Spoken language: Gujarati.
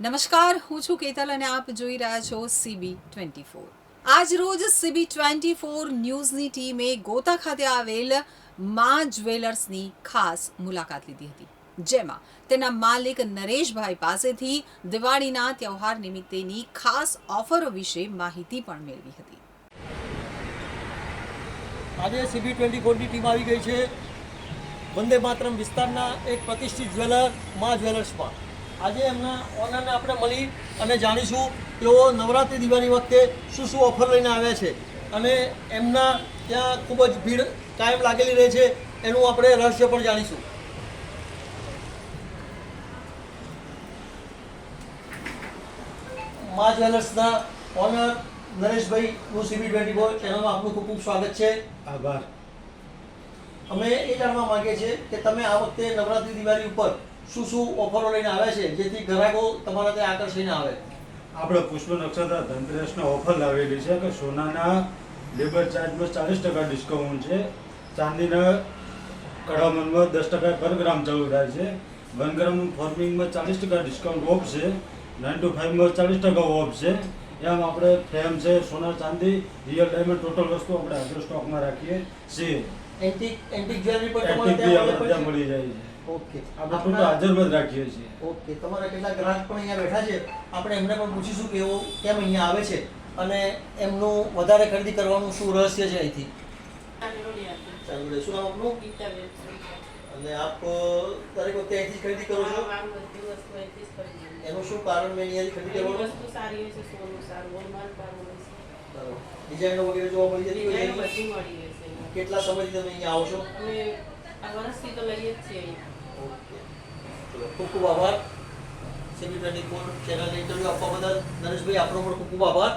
નમસ્કાર, હું છું કેતલ અને આપ જોઈ રહ્યા છો સીબી ટ્વેન્ટી ફોર આજ રોજ સીબી ટ્વેન્ટી ફોર ન્યૂઝની ટીમે ગોતા ખાતે આવેલ મા જ્વેલર્સની ખાસ મુલાકાત લીધી હતી. જેમાં તેના માલિક નરેશભાઈ પાસેથી દિવાળીના તહેવાર નિમિત્તેની ખાસ ઓફરો વિશે માહિતી પણ મેળવી હતી. આજે સીબી ટ્વેન્ટી ફોરની ટીમ આવી ગઈ છે. વંદે માતરમ વિસ્તારના એક પ્રતિષ્ઠિત જ્વેલર, મા જ્વેલર્સમાં આજે એમના ઓનરને આપણે મળી અને જાણીશું તેઓ નવરાત્રિ દિવાળી વખતે શું શું ઓફર લઈને આવ્યા છે. અને એમના ત્યાં ખૂબ જ ભીડ કાયમ લાગેલી રહે છે એનું આપણે રહસ્ય પણ જાણીશું. મા જ્વેલર્સના ઓનર નરેશભાઈનું સીબી ટ્વેન્ટી ફોર ચેનલમાં આપનું ખૂબ ખૂબ સ્વાગત છે. આભાર. અમે એ જાણવા માંગીએ છીએ કે તમે આ વખતે નવરાત્રિ દિવાળી ઉપર શું શું ઓફરો લઈને આવ્યા છે? જેથી ગ્રાહકો તમારા ત્યાં આકર્ષીને આવે. આપણે પુષ્પ નક્ષત્ર ધનતેરસનો ઓફર લાવેલી છે કે સોનાના લેબર ચાર્જમાં ચાલીસ ટકા ડિસ્કાઉન્ટ છે. ચાંદીના કડામનમાં દસ ટકા પર ગ્રામ ચાલુ થાય છે. વન ગ્રામ ફોર્મિંગમાં ચાલીસ ટકા ડિસ્કાઉન્ટ ઓફ છે. નાઇન ટુ ફાઇવમાં ચાલીસ ટકા ઓફ છે. એમ આપણે ફેમ છે સોના ચાંદી રિયલ ડાયમંડ ટોટલ વસ્તુ આપણે હાજર સ્ટોકમાં રાખીએ છીએ. એન્ટિક એન્ટિક જ્વેલરી પણ મળી જાય છે. ઓકે. આપણે તો હાજરમાં જ રાખીએ છીએ. ઓકે. તમારા કેટલા ગ્રાહક પણ અહીંયા બેઠા છે. આપણે એમને પણ પૂછીશું કે એઓ કેમ અહીંયા આવે છે અને એમનું વધારે ખરીદી કરવાનું શું રહસ્ય છે અહીંથી? ચાલુ રહે શું નામ આપનું? અને આપ દરેક વખતે અહીંથી ખરીદી કરો છો? એનું શું કારણ મેં અહીંયાથી ખરીદી કરવાનું? ડિઝાઇનો વગેરે જોવા મળી જતી હોય? કેટલા સમયથી તમે અહીંયા આવો છો? ઓકે ચલો ખૂબ ખૂબ આભાર સીબી ટ્વેન્ટી ફોર ચેનલને ઇન્ટરવ્યૂ આપવા બદલ નરેશભાઈ આપનો પણ ખૂબ ખૂબ આભાર